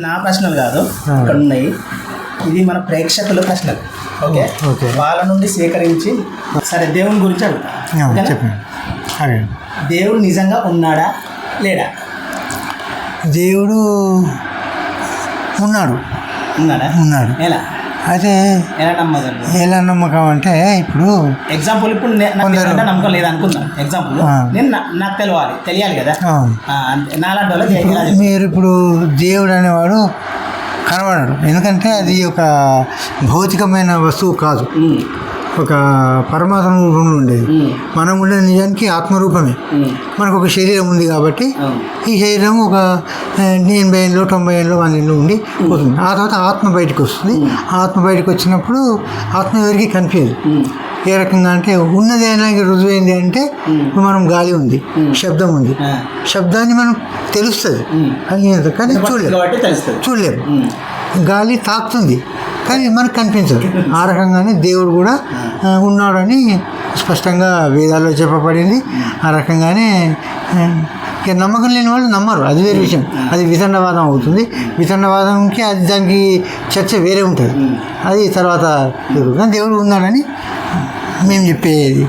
నా ప్రశ్నలు కాదు ఇక్కడ ఉన్నాయి ఇది మన ప్రేక్షకుల ప్రశ్నలు. ఓకే. వాళ్ళ నుండి సేకరించి సరే దేవుని గురించి అడుగుతా? చెప్పండి. దేవుడు నిజంగా ఉన్నాడా లేడా? దేవుడు ఉన్నాడు. ఉన్నాడా? ఉన్నాడు. ఎలా? అయితే ఎలా నమ్మకం అంటే ఇప్పుడు ఎగ్జాంపుల్ ఇప్పుడు నమ్మకం లేదు అనుకుందాం ఎగ్జాంపుల్. నేను నాకు తెలియాలి తెలియాలి కదా. నాలాంటి వాళ్ళకి? మీరు ఇప్పుడు దేవుడు అనేవాడు కనబడడు ఎందుకంటే అది ఒక భౌతికమైన వస్తువు కాదు ఒక పరమాత్మ రూపంలో ఉండేది. మనం ఉండే నిజానికి ఆత్మరూపమే. మనకు ఒక శరీరం ఉంది కాబట్టి. ఈ శరీరం ఒక ఎనభై ఏళ్ళు తొంభై ఏళ్ళు వంద ఏళ్ళు ఉండి పోతుంది. ఆ తర్వాత ఆత్మ బయటకు వస్తుంది. ఆత్మ బయటకు వచ్చినప్పుడు ఆత్మ ఎవరికి ఉమ్, ఏ రకంగా అంటే ఉన్నది అయినాకి రుజువైంది అంటే ఇప్పుడు మనం గాలి ఉంది శబ్దం ఉంది. శబ్దాన్ని మనం తెలుస్తుంది. కానీ చూడలేము. తెలుస్తుంది. చూడలేము. గాలి తాకుతుంది. కానీ మనకు కనిపించదు. ఆ రకంగానే దేవుడు కూడా ఉన్నాడని స్పష్టంగా వేదాల్లో చెప్పబడింది. ఆ రకంగానే ఇక నమ్మకం లేని వాళ్ళు నమ్మరు. అది వేరే విషయం. అది వితండవాదం అవుతుంది. వితండవాదంకి అది దానికి చర్చ వేరే ఉంటుంది. అది తర్వాత. కానీ దేవుడు ఉన్నాడని మేము చెప్పేది.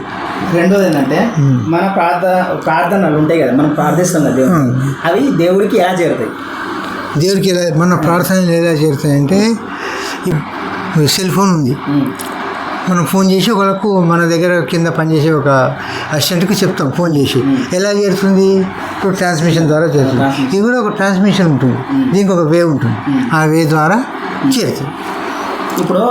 రెండోది ఏంటంటే మన ప్రార్థన ప్రార్థనలు ఉంటాయి కదా మనం ప్రార్థిస్తాం కదా దేవుడు. అవి దేవుడికి ఎలా చేరుతాయి? దేవుడికి ఎలా మన ప్రార్థనలు ఎలా చేరుతాయంటే ఈ సెల్ ఫోన్ ఉంది. మనం ఫోన్ చేసి ఒకళ్ళకు మన దగ్గర కింద పనిచేసే ఒక అసిస్టెంట్కి చెప్తాం ఫోన్ చేసి. ఎలా చేరుతుంది? ఇప్పుడు ట్రాన్స్మిషన్ ద్వారా చేరుతుంది. ఇది కూడా ఒక ట్రాన్స్మిషన్ ఉంటుంది. దీనికి ఒక వే ఉంటుంది. ఆ వే ద్వారా చేరుతుంది. ఇప్పుడు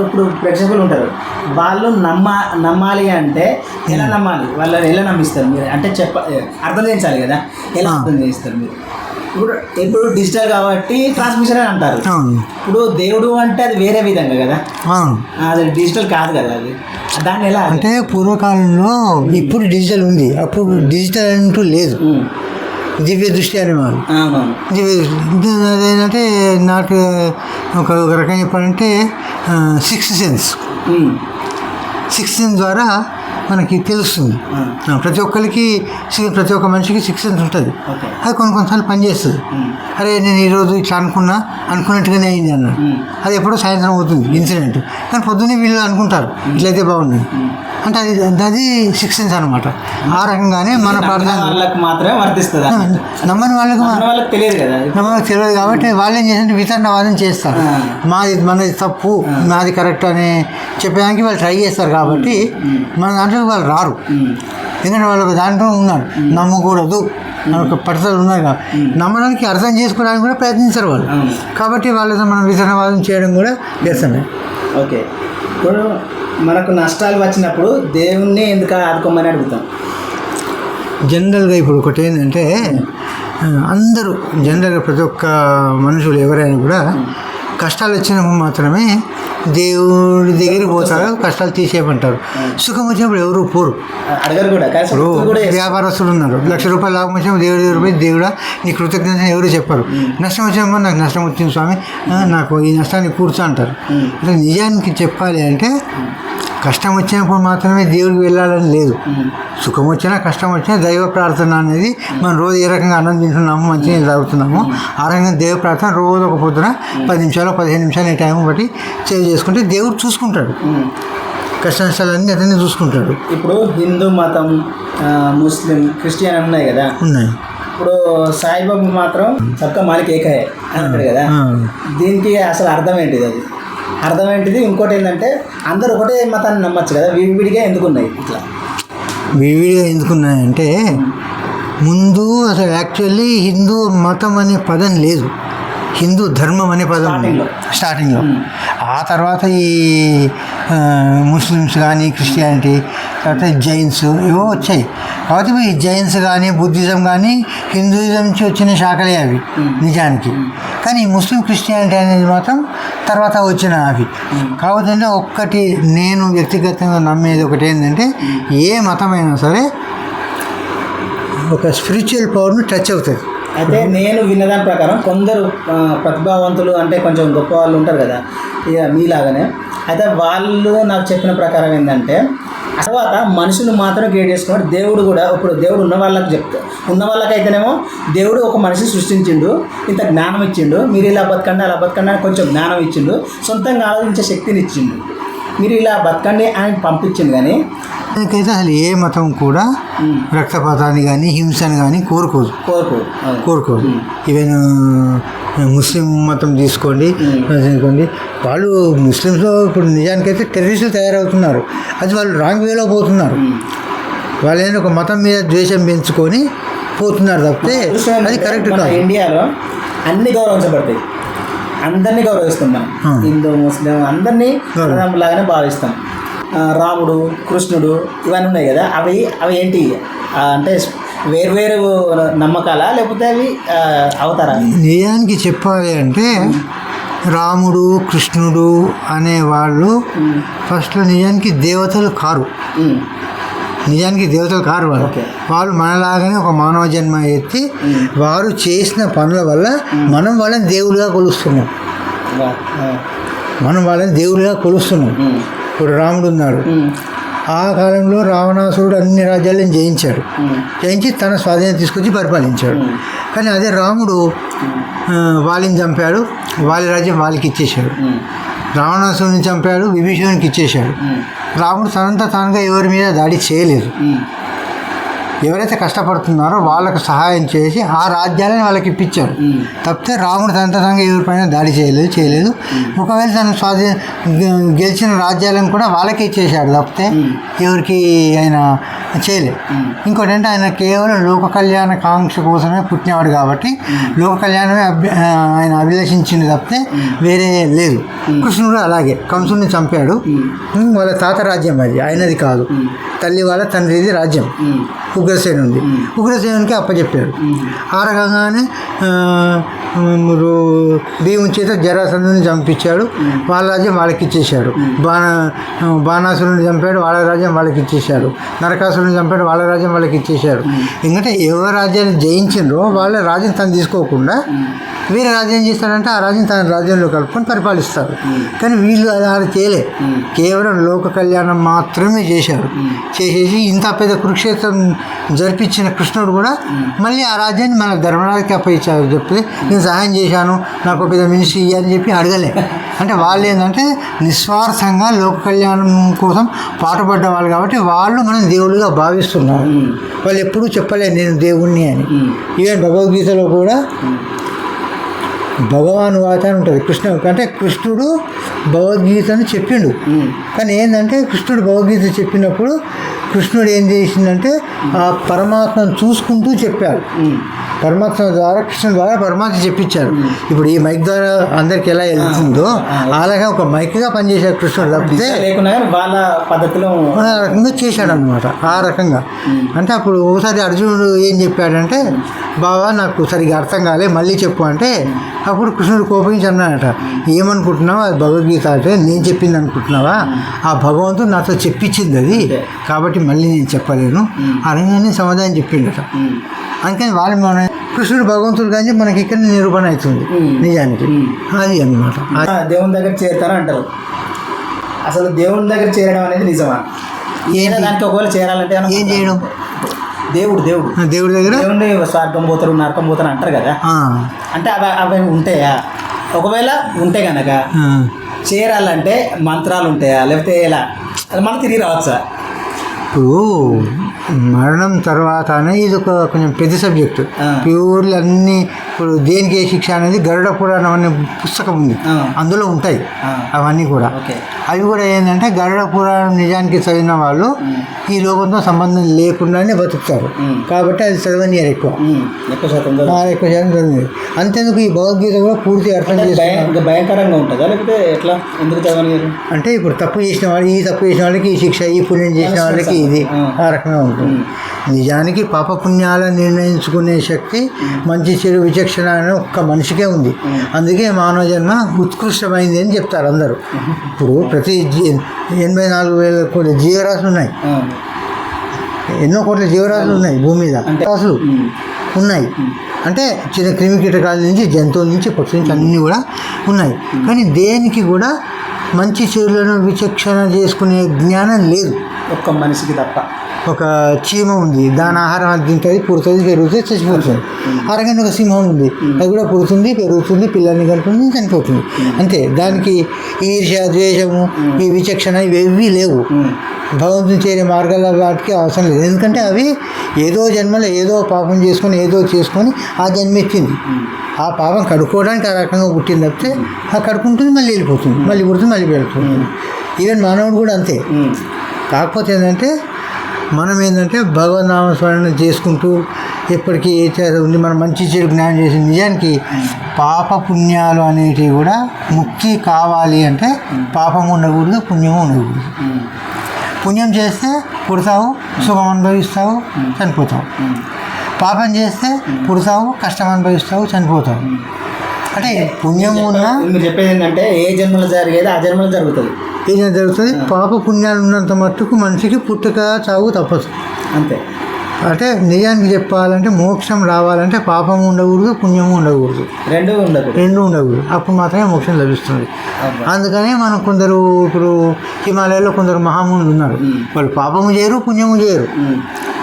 ఇప్పుడు ప్రేక్షకులు ఉంటారు. వాళ్ళు నమ్మ నమ్మాలి అంటే ఎలా నమ్మాలి? వాళ్ళని ఎలా నమ్మిస్తారు మీరు? అంటే చెప్ప అర్థం చేయించాలి కదా? ఎలా. అర్థం చేస్తారు మీరు? ఇప్పుడు ఇప్పుడు డిజిటల్ కాబట్టి ట్రాన్స్మిషన్ అని అంటారు. అవును. ఇప్పుడు దేవుడు అంటే అది వేరే విధంగా కదా? అవును. అది డిజిటల్ కాదు కదా అది? దాన్ని ఎలా అంటే పూర్వకాలంలో ఇప్పుడు డిజిటల్ ఉంది. అప్పుడు డిజిటల్ అంటూ లేదు. దివ్య దృష్టి అవునవును. దివ్య దృష్టి. అదేంటంటే నాకు ఒక రకంగా చెప్పాలంటే sixth sense um, sixth sense ద్వారా మనకి తెలుస్తుంది. ప్రతి ఒక్కరికి ప్రతి ఒక్క మనిషికి సిక్స్ సెన్స్ ఉంటుంది. అది కొన్ని కొన్నిసార్లు పనిచేస్తుంది అరే నేను ఈరోజు ఇట్లా అనుకున్నా అనుకున్నట్టుగానే అయింది అన్నాడు. అది ఎప్పుడో సాయంత్రం అవుతుంది ఇన్సిడెంట్. కానీ పొద్దున్నే వీళ్ళు అనుకుంటారు ఇట్లయితే బాగుంది అంటే అది అది సెన్స్ అనమాట ఆ రకంగానే మన ప్రార్థన వాళ్ళకి మాత్రమే వర్తిస్తుంది. నమ్మని వాళ్ళకి వాళ్ళకి తెలియదు కదా. నమ్మకం తెలియదు కాబట్టి వాళ్ళు ఏం చేసింటే వితరణవాదం చేస్తారు. మాది మనది తప్పు నాది కరెక్ట్ అని చెప్పడానికి వాళ్ళు ట్రై చేస్తారు కాబట్టి మన దాంట్లో వాళ్ళు రారు. ఎందుకంటే వాళ్ళకి దాంట్లో ఉన్నారు. నమ్మకూడదు. ఒక పట్టుదల ఉన్నారు కదా. నమ్మడానికి అర్థం చేసుకోవడానికి కూడా ప్రయత్నించరు వాళ్ళు. కాబట్టి వాళ్ళతో మనం వితరణవాదం చేయడం కూడా చేస్తామే ఓకే. ఇప్పుడు మనకు నష్టాలు వచ్చినప్పుడు దేవుణ్ణి ఎందుకు ఆదుకోమని అడుగుతాం. జనరల్గా ఇప్పుడు ఒకటి ఏంటంటే అందరూ జనరల్గా ప్రతి ఒక్క మనుషులు ఎవరైనా కూడా కష్టాలు వచ్చినప్పుడు మాత్రమే దేవుడి దగ్గరికి పోతారు కష్టాలు తీసేయమంటారు. సుఖం వచ్చినప్పుడు ఎవరు పోరు. ఇప్పుడు. వ్యాపారస్తులు ఉన్నారు. లక్ష రూపాయలు లాభం వచ్చినప్పుడు దేవుడి దగ్గర పోయి దేవుడా నీ కృతజ్ఞత ఎవరు చెప్పరు. నష్టం వచ్చినప్పుడు నాకు నష్టం వచ్చింది స్వామి నాకు ఈ నష్టాన్ని కూర్చో అంటారు. నిజానికి చెప్పాలి అంటే కష్టం వచ్చినప్పుడు మాత్రమే దేవుడికి వెళ్ళాలని లేదు. సుఖం వచ్చినా కష్టం వచ్చినా దైవ ప్రార్థన అనేది మనం రోజు ఏ రకంగా అన్నం తింటున్నాము మంచిగా తాగుతున్నాము ఆ రకంగా దైవ ప్రార్థన రోజు ఒక పొద్దున పది నిమిషాలు పదిహేను నిమిషాలు ఈ టైం బట్టి సేవ్ చేసుకుంటే దేవుడు చూసుకుంటాడు. కష్ట నష్టాలన్నీ అతన్ని చూసుకుంటాడు. ఇప్పుడు హిందూ మతం ముస్లిం క్రిస్టియన్ ఉన్నాయి కదా? ఉన్నాయి. ఇప్పుడు సాయిబాబు మాత్రం సబ్కా మాలిక్ ఏకహే అంటాడు కదా. దీనికి అసలు అర్థం ఏంటిది అది? అర్థం ఏంటిది ఇంకోటి ఏంటంటే అందరూ ఒకటే మతాన్ని నమ్మచ్చు కదా విడివిడిగా ఎందుకు ఉన్నాయి ఇట్లా. విడివిడిగా ఎందుకున్నాయంటే ముందు అసలు యాక్చువల్లీ హిందూ మతం అనే పదం లేదు. హిందూ ధర్మం అనే పదం స్టార్టింగ్లో. ఆ తర్వాత ఈ ముస్లిమ్స్ కానీ క్రిస్టియానిటీ తర్వాత జైన్స్ ఏవో వచ్చాయి. కాబట్టి ఈ జైన్స్ కానీ బుద్ధిజం కానీ హిందూయిజం నుంచి వచ్చిన శాఖలే అవి నిజానికి. కానీ ముస్లిం క్రిస్టియానిటీ అనేది మాత్రం తర్వాత వచ్చిన అవి కాకపోతే ఒక్కటి నేను వ్యక్తిగతంగా నమ్మేది ఒకటి ఏంటంటే ఏ మతమైనా సరే ఒక స్పిరిచువల్ పవర్ని టచ్ అవుతుంది. అయితే నేను విన్నదాని ప్రకారం కొందరు ప్రతిభావంతులు అంటే కొంచెం గొప్ప వాళ్ళు ఉంటారు కదా ఇక మీలాగానే. అయితే వాళ్ళు నాకు చెప్పిన ప్రకారం ఏంటంటే తర్వాత మనుషులు మాత్రం క్రియేట్ చేసుకున్నాడు దేవుడు కూడా ఇప్పుడు దేవుడు ఉన్న వాళ్ళకి చెప్తా. ఉన్న వాళ్ళకైతేనేమో దేవుడు ఒక మనిషి సృష్టించిండు ఇంత జ్ఞానం ఇచ్చిండు. మీరు ఇలా బతకండి అలా బతకండి అని కొంచెం జ్ఞానం ఇచ్చిండు. సొంతంగా ఆలోచించే శక్తిని ఇచ్చిండు. మీరు ఇలా బతకండి అని పంపించిండు కానీ దానికైతే అసలు ఏ మతం కూడా రక్తపాతాన్ని కానీ హింసను కానీ కోరుకోదు. కోరుకోదు ఉమ్. ఈవెన్ ముస్లిం మతం తీసుకోండి తీసుకోండి. వాళ్ళు ముస్లిమ్స్ ఇప్పుడు నిజానికైతే టెర్రరిస్టులు తయారవుతున్నారు. అది వాళ్ళు రాంగ్ వేలో పోతున్నారు. వాళ్ళు ఏంటంటే ఒక మతం మీద ద్వేషం పెంచుకొని పోతున్నారు తప్పితే అది కరెక్ట్ కాదు. ఇండియాలో అన్ని గౌరవించబడతాయి. అందరినీ గౌరవిస్తాం మనం. హిందూ ముస్లిం అందరినీ. లాగానే భావిస్తాం. రాముడు కృష్ణుడు ఇవన్నీ ఉన్నాయి కదా. అవి అవి ఏంటి? అంటే వేర్వేరు నమ్మకాలా? లేకపోతే అవి అవతారా నిజానికి చెప్పాలి అంటే రాముడు కృష్ణుడు అనే వాళ్ళు ఉమ్, ఫస్ట్లో నిజానికి దేవతలు కారు. నిజానికి దేవతలు కారు వాళ్ళు. వాళ్ళు మనలాగానే ఒక మానవ జన్మ ఎత్తి. వారు చేసిన పనుల వల్ల మనం వాళ్ళని దేవుడిగా కొలుస్తున్నాం. మనం వాళ్ళని దేవుడిగా కొలుస్తున్నాం. ఇప్పుడు రాముడు ఉన్నాడు. ఆ కాలంలో రావణాసురుడు అన్ని రాజ్యాలను జయించాడు. జయించి తన స్వాధీనం తీసుకొచ్చి పరిపాలించాడు. కానీ అదే రాముడు వాళ్ళని చంపాడు. వాళ్ళ రాజ్యం వాళ్ళకి ఇచ్చేశాడు. ఉమ్, రావణాసురుని చంపాడు విభీషణునికి ఇచ్చేశాడు. రాముడు తనంతా తానుగా ఎవరి మీద దాడి చేయలేదు. ఎవరైతే కష్టపడుతున్నారో వాళ్ళకు సహాయం చేసి ఆ రాజ్యాలను వాళ్ళకి ఇప్పించాడు ఉమ్, తప్పితే రాముడు తనంత తానుగా ఎవరిపైన దాడి చేయలేదు చేయలేదు. ఒకవేళ తను స్వాధీ గెలిచిన రాజ్యాలను కూడా వాళ్ళకే ఇచ్చేశాడు తప్పితే. ఎవరికి ఆయన చేయలేదు. ఇంకోటి అంటే ఆయన కేవలం లోక కళ్యాణ కాంక్ష కోసమే పుట్టినవాడు కాబట్టి లోక కళ్యాణమే ఆయన అభిలషించింది తప్పితే వేరే లేదు. కృష్ణుడు అలాగే కంసుని చంపాడు. వాళ్ళ తాత రాజ్యం అది ఆయనది కాదు. తల్లి వాళ్ళ తండ్రిది రాజ్యం. ఉమ్, ఉగ్రసేన ఉంది. ఉగ్రసేనునికి అప్పచెప్పాడు ఆ రకంగానే భీముని చేత జరాసంధుని చంపించాడు. వాళ్ళ రాజ్యం వాళ్ళకి ఇచ్చేశాడు బాణ బాణాసురుని చంపాడు వాళ్ళ రాజ్యం వాళ్ళకి ఇచ్చేశాడు నరకాసురుని చంపాడు వాళ్ళ రాజ్యం వాళ్ళకి ఇచ్చేశాడు ఎందుకంటే ఎవరి రాజ్యాన్ని జయించిండ్రో వాళ్ళ రాజ్యం తను తీసుకోకుండా వేరే రాజ్యం చేస్తాడంటే ఆ రాజ్యం తన రాజ్యంలో కలుపుకొని పరిపాలిస్తారు. కానీ వీళ్ళు అది చేయలే. కేవలం లోక కళ్యాణం మాత్రమే చేశారు. చేసేసి ఇంత పెద్ద కురుక్షేత్రం జరిపించిన కృష్ణుడు కూడా మళ్ళీ ఆ రాజ్యాన్ని మన ధర్మరాజుకి అప్పగించారు చెప్తే నేను సహాయం చేశాను నాకు ఒక పెద్ద మినిస్ట్రీ ఇయ్యి అని చెప్పి అడగలే. అంటే వాళ్ళు ఏంటంటే నిస్వార్థంగా లోక కళ్యాణం కోసం పాటుపడ్డ వాళ్ళు కాబట్టి వాళ్ళు మనం దేవుడిగా భావిస్తున్నారు. వాళ్ళు ఎప్పుడూ చెప్పలేదు నేను దేవుణ్ణి అని. ఈవెన్ భగవద్గీతలో కూడా భగవాన్ వాత అని ఉంటుంది కృష్ణ అంటే కృష్ణుడు భగవద్గీతను చెప్పిండు. కానీ ఏంటంటే కృష్ణుడు భగవద్గీత చెప్పినప్పుడు కృష్ణుడు ఏం చేసిందంటే ఆ పరమాత్మను చూసుకుంటూ చెప్పాడు. పరమాత్మ ద్వారా కృష్ణ ద్వారా పరమాత్మ చెప్పించాడు ఇప్పుడు ఈ మైక్ ద్వారా అందరికి ఎలా వెళ్తుందో అలాగే ఒక మైక్గా పనిచేశాడు కృష్ణుడు తప్పితే వాళ్ళ పద్ధతిలో రకంగా చేశాడు అనమాట ఆ రకంగా. అంటే అప్పుడు ఒకసారి అర్జునుడు ఏం చెప్పాడంటే బావా నాకు సరిగా అర్థం కాలే మళ్ళీ చెప్పు అంటే అప్పుడు కృష్ణుడు కోపించి అన్నాడట ఏమనుకుంటున్నావు? అది భగవద్గీత అంటే నేను చెప్పింది అనుకుంటున్నావా ఆ భగవంతుడు నాతో చెప్పించింది అది కాబట్టి మళ్ళీ నేను చెప్పలేను అనగానే సమాధానం చెప్పిండట. అందుకని వాళ్ళు మన కృష్ణుడు భగవంతుడు కానీ మనకి ఇక్కడ నిరూపణ అవుతుంది. నిజానికి. అది అనమాట దేవుని దగ్గర చేరుతారు అంటారు. అసలు దేవుని దగ్గర చేరడం అనేది నిజమా? ఏదో దానికి ఒకవేళ చేరాలంటే ఏం చేయడం? దేవుడు దేవుడు. దేవుడి దగ్గర? దేవుడిని స్వర్గం పోతారు నరకం పోతారు అంటారు కదా. అంటే అవి అవి ఉంటాయా? ఒకవేళ ఉంటే కనుక. చేరాలంటే మంత్రాలు ఉంటాయా? లేకపోతే ఎలా? అది మనం తిరిగి రావచ్చా? ఇప్పుడు మరణం తర్వాతనే ఇది ఒక కొంచెం పెద్ద సబ్జెక్ట్. ప్యూర్లు అన్ని ఇప్పుడు దేనికి ఏ శిక్ష అనేది గరుడ పురాణం అనే పుస్తకం ఉంది. అందులో ఉంటాయి. అవన్నీ కూడా. అవి కూడా ఏంటంటే గరుడ పురాణం నిజానికి చదివిన వాళ్ళు ఈ లోకంతో సంబంధం లేకుండానే బతుకుతారు. కాబట్టి అది చదవనియరు ఎక్కువ. ఎక్కువ శాతం ఎక్కువ శాతం చదివినారు అంతేందుకు ఈ భగవద్గీత కూడా పూర్తి అర్థం ఇంకా భయంకరంగా ఉంటుందా? లేకపోతే ఎట్లా? ఎందుకు అంటే ఇప్పుడు తప్పు చేసిన వాళ్ళు ఈ తప్పు చేసిన వాళ్ళకి ఈ శిక్ష ఈ పుణ్యం చేసిన వాళ్ళకి ఇది ఆ. రకంగా ఉంటుంది. నిజానికి పాపపుణ్యాలను నిర్ణయించుకునే శక్తి మంచి చెడు విచక్షణ అనే ఒక్క మనిషికే ఉంది. అందుకే మానవ జన్మ ఉత్కృష్టమైంది అని చెప్తారు అందరూ. ఇప్పుడు ప్రతి జీ ఎనభై నాలుగు వేల కోట్ల జీవరాశులు ఉన్నాయి. ఎన్నో కోట్ల జీవరాశులు ఉన్నాయి భూమి మీద. రాశులు ఉన్నాయి. అంటే చిన్న క్రిమి కీటకాల నుంచి జంతువుల నుంచి పక్షుల నుంచి అన్నీ కూడా ఉన్నాయి. కానీ దేనికి కూడా మంచి చెడులను విచక్షణ చేసుకునే జ్ఞానం లేదు. ఒక్క మనిషికి తప్ప. ఒక చీమ ఉంది. దాని ఆహారం అది తింటుంది పుడుతుంది పెరుగుతుంది చచ్చిపోతుంది. ఆ రకంగా ఒక సింహం ఉంది. అది కూడా పుడుతుంది పెరుగుతుంది పిల్లల్ని కలుపుతుంది చనిపోతుంది. అంతే. దానికి ఈర్ష్య ద్వేషము ఈ విచక్షణ ఇవేవి లేవు. భగవంతుని చేరే మార్గాల వాటికి అవసరం లేదు. ఎందుకంటే అవి ఏదో జన్మలో ఏదో పాపం చేసుకొని ఏదో చేసుకొని ఆ జన్మ ఎత్తింది ఆ పాపం కడుక్కోవడానికి ఆ రకంగా పుట్టింది తప్పితే ఆ కడుక్కుంటుంది మళ్ళీ వెళ్ళిపోతుంది. మళ్ళీ పుడుతుంది మళ్ళీ పెడుతుంది ఈవెన్ మానవుడు కూడా అంతే. కాకపోతే ఏంటంటే మనం ఏంటంటే భగవన్ నామస్మరణ చేసుకుంటూ ఎప్పటికీ ఏ చేత ఉంది మనం మంచి చెడు జ్ఞానం చేసి నిజానికి పాప పుణ్యాలు అనేటివి కూడా ముక్తి కావాలి అంటే పాపం ఉండకూడదు పుణ్యం ఉండకూడదు. పుణ్యం చేస్తే పుడతావు సుఖం అనుభవిస్తావు చనిపోతావు. పాపం చేస్తే పుడతావు కష్టం అనుభవిస్తావు చనిపోతావు. అంటే పుణ్యం ఉన్నా మీరు చెప్పేది ఏంటంటే ఏ జన్మలో జరిగేది ఆ జన్మలో జరుగుతుంది. ఏదైనా జరుగుతుంది? పాప పుణ్యాలు ఉన్నంత మట్టుకు మనిషికి పుట్టుక చావు తప్పదు. అంతే. అంటే నిజానికి చెప్పాలంటే మోక్షం రావాలంటే పాపం ఉండకూడదు పుణ్యం ఉండకూడదు. రెండు ఉండదు రెండు ఉండకూడదు. అప్పుడు మాత్రమే మోక్షం లభిస్తుంది. అందుకనే మనం కొందరు ఇప్పుడు హిమాలయాల్లో కొందరు మహామునులు ఉన్నారు. వాళ్ళు పాపము చేయరు పుణ్యము చేయరు.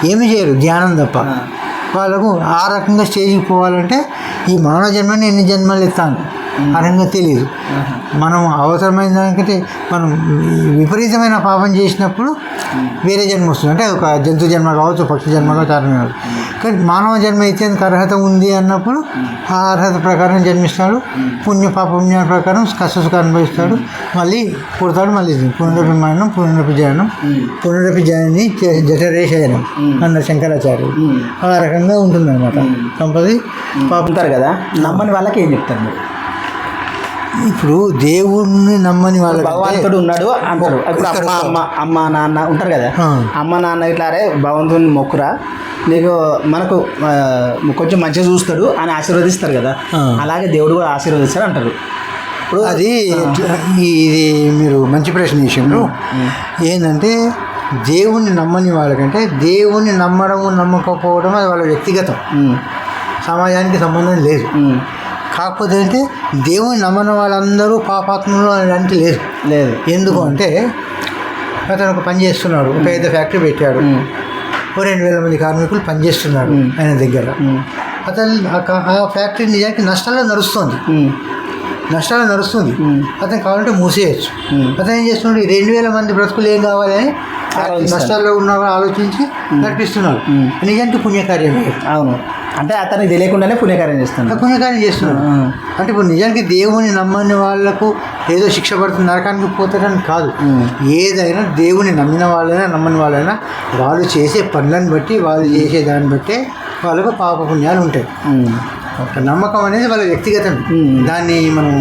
ఏమి చేయరు ధ్యానం తప్ప. వాళ్ళకు ఆ రకంగా స్టేజ్కి పోవాలంటే ఈ మానవ జన్మని ఎన్ని జన్మలు ఎత్తాను? రకంగా తెలియదు. మనం అవసరమైన దానికంటే మనం విపరీతమైన పాపం చేసినప్పుడు వేరే జన్మ వస్తుంది అంటే ఒక జంతు జన్మ కావచ్చు పక్షి జన్మ కావచ్చు కావచ్చు. కానీ మానవ జన్మ ఇచ్చేందుకు అర్హత ఉంది అన్నప్పుడు ఆ అర్హత ప్రకారం జన్మిస్తాడు పుణ్య పాప పుణ్యాల ప్రకారం కష్ట సుఖం అనుభవిస్తాడు మళ్ళీ పుడతాడు మళ్ళీ పునరపి మరణం పునరపి జననం. పునరపి జనని జఠరేషయనం అన్న శంకరాచార్యులు. ఆ రకంగా ఉంటుందన్నమాట సంపది పాపం ఉంటారు కదా నమ్మని వాళ్ళకి ఏం చెప్తారు మీరు ఇప్పుడు దేవుణ్ణి నమ్మని వాళ్ళకి భగవంతుడు ఉన్నాడు అంటారు ఇప్పుడు అమ్మ అమ్మ అమ్మ నాన్న ఉంటారు కదా. అమ్మ నాన్న ఇట్లా అరే భగవంతుని మొక్కురా. నీకు మనకు కొంచెం మంచిగా చూస్తాడు అని ఆశీర్వదిస్తారు కదా. అలాగే దేవుడు కూడా ఆశీర్వదిస్తాడు అంటారు. ఇప్పుడు అది ఇది మీరు మంచి ప్రశ్న చేసిండ్రు. ఏంటంటే దేవుణ్ణి నమ్మని వాళ్ళకంటే దేవుణ్ణి నమ్మడము నమ్మకపోవడం అది వాళ్ళ వ్యక్తిగతం. సమాజానికి సంబంధం లేదు. కాకపోతే అంటే దేవుని నమ్మని వాళ్ళందరూ పాపాత్ములు అంటే లేదు లేదు. ఎందుకు అంటే అతను ఒక పని చేస్తున్నాడు ఒక పెద్ద ఫ్యాక్టరీ పెట్టాడు. ఓ రెండు వేల మంది కార్మికులు పనిచేస్తున్నారు. ఆయన దగ్గర. అతను ఆ ఫ్యాక్టరీ నిజానికి నష్టాల్లో నడుస్తుంది. నష్టాలు నడుస్తుంది. అతను కావాలంటే మూసేయచ్చు. అతను ఏం చేస్తున్నాడు ఈ రెండు వేల మంది బ్రతుకులు ఏం కావాలి అని ఆలోచిస్తాడు. నష్టాల్లో ఉన్నారో ఆలోచించి నడిపిస్తున్నాడు. మ్. నిజానికి పుణ్యకార్యం అవును. అంటే అతనికి తెలియకుండానే పుణ్యకార్యం చేస్తాను పుణ్యకార్యం చేస్తున్నాడు. అంటే ఇప్పుడు నిజానికి దేవుని నమ్మని వాళ్ళకు ఏదో శిక్ష పడుతుంది నరకానికి పోతారని కాదు. ఏదైనా దేవుని నమ్మిన వాళ్ళైనా నమ్మని వాళ్ళైనా వాళ్ళు చేసే పనులను బట్టి వాళ్ళు చేసే దాన్ని బట్టే వాళ్ళకు పాప పుణ్యాలు ఉంటాయి ఒక నమ్మకం అనేది వాళ్ళ వ్యక్తిగతం. దాన్ని మనం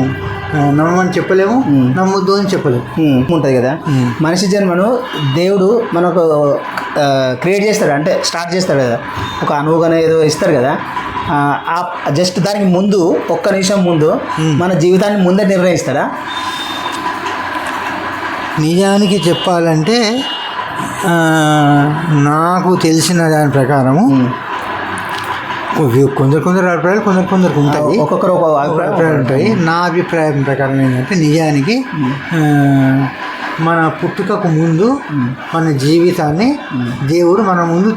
ఆ, నమ్మమని చెప్పలేము. నమ్మొద్దు అని చెప్పలేము ఉంటుంది కదా. మనిషి జన్మను దేవుడు మనకు క్రియేట్ చేస్తాడు. అంటే స్టార్ట్ చేస్తాడు కదా. ఒక అనువుగానే ఏదో ఇస్తారు కదా. ఆ జస్ట్ దానికి ముందు ఒక్క నిమిషం ముందు. మన జీవితాన్ని ముందే నిర్ణయిస్తాడా? నిజానికి చెప్పాలంటే నాకు తెలిసిన దాని ప్రకారము కొందరు కొందరు అభిప్రాయాలు కొందరు కొందరికి ఉంటాయి. ఒక్కొక్కరు ఒక అభిప్రాయాలు అభిప్రాయం ఉంటాయి. నా అభిప్రాయం ప్రకారం ఏంటంటే నిజానికి మన పుట్టుకకు ముందు మన జీవితాన్ని దేవుడు మన ముందు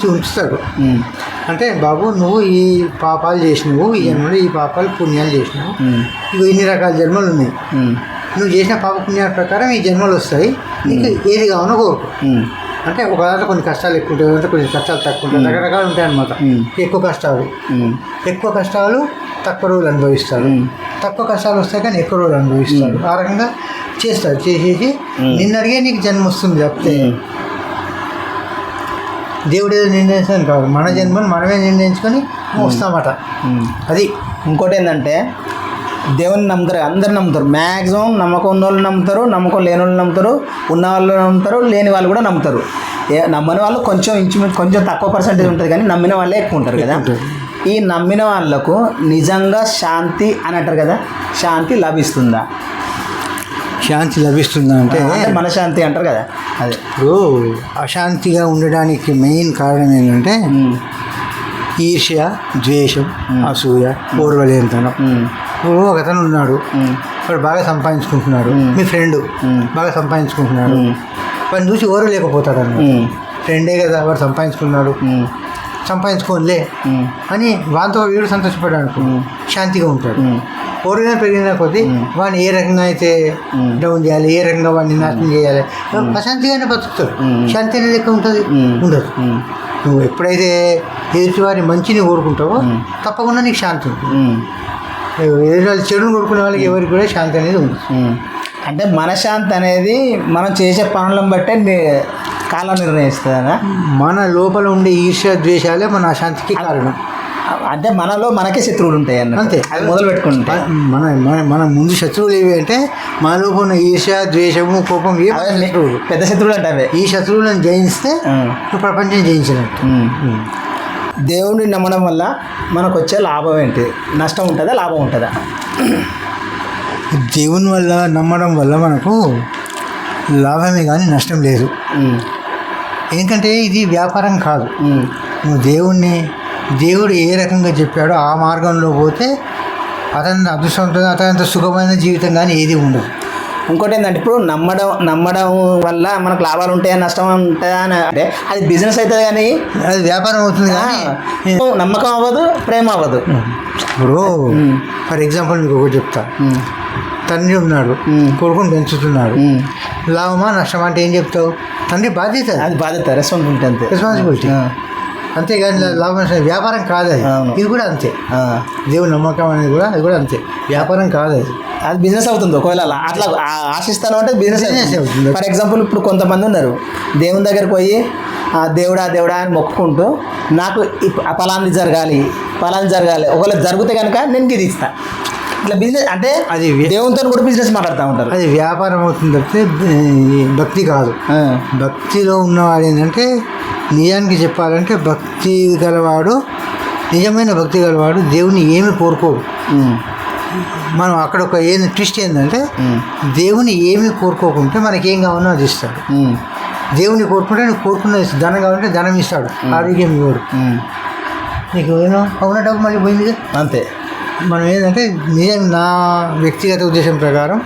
ఉమ్, అంటే బాబు నువ్వు ఈ పాపాలు చేసినావు ఈ జన్మలో ఈ పాపాలు పుణ్యాలు చేసినావు. ఇగో ఇన్ని రకాల జన్మలు ఉన్నాయి. నువ్వు చేసిన పాప పుణ్యాల ప్రకారం ఈ జన్మలు వస్తాయి. నీకు ఏది కావాలో కోరుకో. అంటే ఒక దాంట్లో కొన్ని కష్టాలు ఎక్కువ ఉంటాయి అంటే కొన్ని కష్టాలు తక్కువ ఉంటాయి. రకరకాలు ఉంటాయి అన్నమాట. మ్మ్. ఎక్కువ కష్టాలు. ఎక్కువ కష్టాలు తక్కువ రోజులు అనుభవిస్తాడు మ్మ్. తక్కువ కష్టాలు వస్తాయి కానీ ఎక్కువ రోజులు అనుభవిస్తాడు ఆ రకంగా చేస్తాడు. చేసేసి. నిన్న అడిగే నీకు జన్మ వస్తుంది ఉమ్, దేవుడు ఏదో నిర్ణయించాను కాదు మన జన్మను మనమే నిర్ణయించుకొని వస్తామట. అది. ఇంకోటి ఏంటంటే దేవుని నమ్ముతారు అందరు నమ్ముతారు. మ్యాక్సిమం నమ్మకం ఉన్న వాళ్ళు నమ్ముతారు నమ్మకం లేని వాళ్ళు నమ్ముతారు ఉన్న వాళ్ళు నమ్ముతారు లేని వాళ్ళు కూడా నమ్ముతారు. ఏ నమ్మని వాళ్ళు కొంచెం ఇంచుమించు కొంచెం తక్కువ పర్సెంటేజ్ ఉంటుంది కానీ నమ్మిన వాళ్ళే ఎక్కువ ఉంటారు కదా. ఈ నమ్మిన వాళ్ళకు నిజంగా శాంతి అని అంటారు కదా శాంతి లభిస్తుందా? శాంతి లభిస్తుందా అంటే అంటే మనశాంతి అంటారు కదా అదే. ఇప్పుడు అశాంతిగా ఉండడానికి మెయిన్ కారణం ఏంటంటే ఈర్ష్య ద్వేషం అసూయ ఓర్వలేనితనం. ఇప్పుడు ఒక అతను ఉన్నాడు వాడు బాగా సంపాదించుకుంటున్నాడు. మీ ఫ్రెండ్. బాగా సంపాదించుకుంటున్నాడు వాడిని చూసి ఎవరు లేకపోతాడు అన్నమాట ఉమ్, ఫ్రెండే కదా వాడు సంపాదించుకున్నాడు. సంపాదించుకోనిలే అని వాంతో వీడు సంతోషపడ్డాడు. శాంతిగా ఉంటాడు. ఓరిగా పెరిగిన కొద్దీ వాడిని ఏ రకంగా అయితే. డౌన్ చేయాలి ఏ రకంగా వాడిని నాశనం చేయాలి? అశాంతిగానే బతుకుతాడు. ఉమ్. శాంతి అనేది ఎక్కడ ఉంటుంది. ఉండదు. నువ్వు ఎప్పుడైతే ఎదుటివారి మంచిని కోరుకుంటావో తప్పకుండా నీకు శాంతి ఉంటుంది. ఎదుటి వాళ్ళు చెడును కోరుకునే వాళ్ళకి ఎవరికి కూడా శాంతి అనేది ఉంది. అంటే మనశ్శాంతి అనేది మనం చేసే పనులను బట్టే కాలం నిర్ణయిస్తుందా మన లోపల ఉండే ఈర్ష్య ద్వేషాలే మన అశాంతికి కారణం. అంటే మనలో మనకే శత్రువులు ఉంటాయి అన్న అంతే. అది మొదలు పెట్టుకుంటే. మన మన మన ముందు శత్రువులు ఏవి అంటే మన లోపల ఉన్న ఈర్ష్య ద్వేషము కోపం ఏ శత్రువులు పెద్ద శత్రువులు అంటే అవే. ఈ శత్రువులను నువ్వు ప్రపంచం జయించినట్టు. దేవుడిని నమ్మడం వల్ల మనకు వచ్చే లాభం ఏంటి? నష్టం ఉంటుందా? లాభం ఉంటుందా? దేవుని వల్ల నమ్మడం వల్ల మనకు లాభమే కానీ నష్టం లేదు. ఎందుకంటే ఇది వ్యాపారం కాదు. నువ్వు దేవుణ్ణి దేవుడు ఏ రకంగా చెప్పాడో ఆ మార్గంలో పోతే అతని అదృష్టం ఉంటుంది అతనంత సుఖమైన జీవితం కానీ ఏది ఉండదు. ఇంకోటి ఏంటంటే ఇప్పుడు నమ్మడం నమ్మడం వల్ల మనకు లాభాలు ఉంటాయా నష్టం ఉంటాయా అని అంటే అది బిజినెస్ అవుతుంది కానీ అది వ్యాపారం అవుతుంది కానీ నమ్మకం అవ్వదు ప్రేమ అవ్వదు. ఇప్పుడు. ఫర్ ఎగ్జాంపుల్ మీకు ఒకటి చెప్తా. తండ్రి ఉన్నాడు. కొడుకుని పెంచుతున్నాడు. లాభమా నష్టమా అంటే ఏం చెప్తావు? తండ్రి బాధ్యత. అది బాధ్యత రెస్పాన్సిబిలిటీ అంతే. రెస్పాన్సిబిలిటీ అంతేగాని లాభం వ్యాపారం కాదు అది. ఇది కూడా అంతే. ఆ. దేవుని నమ్మకం అనేది కూడా అది కూడా అంతే. వ్యాపారం కాదు అది అది బిజినెస్ అవుతుంది ఒకవేళ అట్లా ఆ- ఆశిస్తాను అంటే బిజినెస్ అవుతుంది. ఫర్ ఎగ్జాంపుల్ ఇప్పుడు కొంతమంది ఉన్నారు. దేవుని దగ్గరికి పోయి ఆ, దేవుడా దేవుడా అని మొక్కుకుంటూ నాకు పలాంది జరగాలి పలాంది జరగాలి. ఒకవేళ జరిగితే కనుక నేను ఇది ఇస్తా. ఇట్లా బిజినెస్ అంటే అది దేవునితో కూడా బిజినెస్ మాట్లాడుతూ ఉంటారు. అది వ్యాపారం అవుతుంది తప్పితే భక్తి కాదు. భక్తిలో ఉన్నవాడు ఏంటంటే నిజానికి చెప్పాలంటే భక్తి గలవాడు నిజమైన భక్తి గలవాడు దేవుని ఏమి కోరుకోడు. మనం అక్కడ ఒక ఏంది ట్విస్ట్ ఏంటంటే దేవుని ఏమి కోరుకోకుంటే మనకేం కావాలో అది ఇస్తాడు. దేవుని కోరుకుంటే నువ్వు కోరుకున్న ధనం కావాలంటే ధనం ఇస్తాడు. ఆరోగ్యం ఇవ్వడు. నీకు ఏమో అవున డబ్బు మళ్ళీ పోయింది? అంతే. మనం ఏంటంటే నిజం నా వ్యక్తిగత ఉద్దేశం ప్రకారం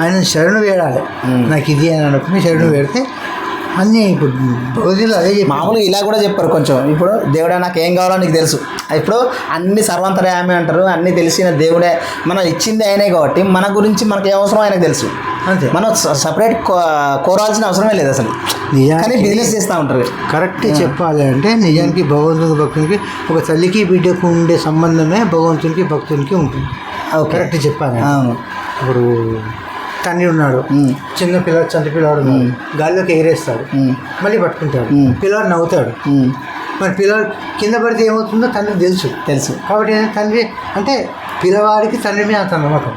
ఆయన శరణు వేడాలి. నాకు ఇది అని అనుకుని శరణు వేడితే అన్నీ ఇప్పుడు భగవద్గీతలో అదే మామూలుగా ఇలా కూడా చెప్పారు కొంచెం. ఇప్పుడు దేవుడా నాకు ఏం కావాలో నీకు తెలుసు. ఇప్పుడు అన్ని సర్వంతర్యామి అంటారు అన్ని తెలిసిన దేవుడే. మనం ఇచ్చింది ఆయనే కాబట్టి మన గురించి మనకి ఏ అవసరం ఆయనకు తెలుసు. అంతే. మనం సపరేట్ కోరాల్సిన అవసరమే లేదు అసలు. కానీ నిజానికి బిజినెస్ చేస్తూ ఉంటారు. కరెక్ట్ చెప్పాలి అంటే నిజానికి భగవంతునికి భక్తునికి ఒక తల్లికి బిడ్డకు ఉండే సంబంధమే భగవంతునికి భక్తునికి ఉంటుంది. కరెక్ట్ చెప్పాలి ఇప్పుడు తండ్రి ఉన్నాడు. చిన్న పిల్లడు చంటి పిల్లాడు ఉన్నాడు. గాల్లోకి ఎగిరేస్తాడు మళ్ళీ పట్టుకుంటాడు. మ్మ్. పిల్లాడు నవ్వుతాడు. మరి పిల్లాడు కింద పడితే ఏమవుతుందో తండ్రికి తెలుసు. తెలుసు. కాబట్టి తండ్రి అంటే పిల్లవాడికి తండ్రి మీద అంత నమ్మకం.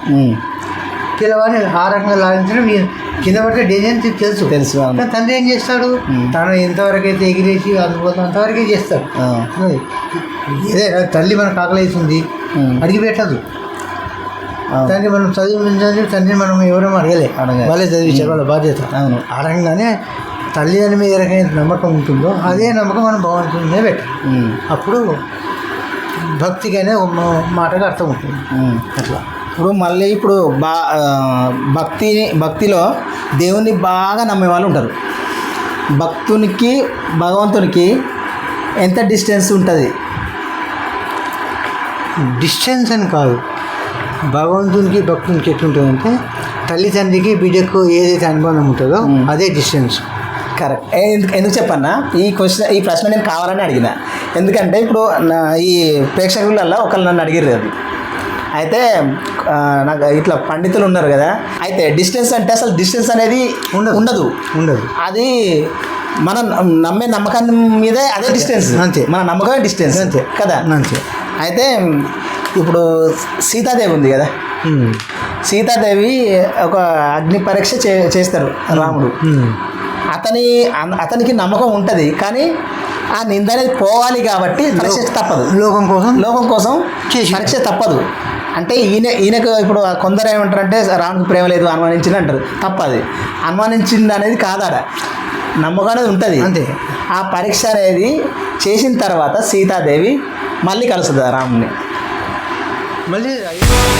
పిల్లవాడిని ఆ రకంగా లాగించడం కింద పడితే డేంజర్ తెలుసు. తెలుసు తండ్రి ఏం చేస్తాడు. తను ఎంతవరకు అయితే ఎగిరేసి అందుకోసం అంతవరకే చేస్తాడు. తండ్రి మనకు ఆకలి అవుతుంది అడిగి పెట్టదు. తండ్రి మనం చదివించాలి తండ్రి మనం ఎవరేమో అడగలే. అడగాలి. వాళ్ళే చదివించారు వాళ్ళ బాధ్యత. అవును. ఆ రకంగానే తల్లిదండ్రుల మీద ఏ రకమైన నమ్మకం ఉంటుందో అదే నమ్మకం మనం భగవంతుని మీద పెట్టాలి అప్పుడు భక్తికనే ఒక మా- మాటగా అర్థం ఉంటుంది. అట్లా. ఇప్పుడు మళ్ళీ ఇప్పుడు బా ఆ, భక్తి భక్తిలో దేవుణ్ణి బాగా నమ్మే వాళ్ళు ఉంటారు. భక్తునికి భగవంతునికి ఎంత డిస్టెన్స్ ఉంటుంది? డిస్టెన్స్ అని కాదు. భగవంతునికి భక్తునికి ఎట్లుంటుందంటే తల్లిదండ్రికి బిడ్డకు ఏదైతే అనుబంధం ఉంటుందో. అదే డిస్టెన్స్. కరెక్ట్. ఎందుకు ఎందుకు చెప్పన్నా? ఈ క్వశ్చన్ ఈ ప్రశ్న నేను కావాలని అడిగిన. ఎందుకంటే ఇప్పుడు ఈ ప్రేక్షకులలో ఒకళ్ళు నన్ను అడిగారు అది. అయితే నాకు ఇట్లా పండితులు ఉన్నారు కదా. అయితే డిస్టెన్స్ అంటే అసలు డిస్టెన్స్ అనేది ఉండదు. ఉండదు. ఉండదు. అది మనం నమ్మే నమ్మకాన్ని మీదే అదే డిస్టెన్స్. అంతే. మన నమ్మకమే డిస్టెన్స్. అంతే. కదా? అంతే. అయితే ఇప్పుడు సీతాదేవి ఉంది కదా. సీతాదేవి ఒక అగ్ని పరీక్ష చే చేస్తారు రాముడు. అతని అతనికి నమ్మకం ఉంటుంది కానీ ఆ నింద అనేది పోవాలి కాబట్టి పరీక్ష తప్పదు. లోకం కోసం? లోకం కోసం పరీక్ష తప్పదు. అంటే ఈయన ఈయనకు ఇప్పుడు కొందరు ఏమంటారంటే రాముడికి ప్రేమ లేదు అనుమానించింది అంటారు. తప్పది. అనుమానించింది అనేది కాదాడ నమ్మకం అనేది ఉంటుంది. అంతే. ఆ పరీక్ష అనేది చేసిన తర్వాత సీతాదేవి మళ్ళీ కలుస్తుంది ఆ రాముడిని మళ్ళీ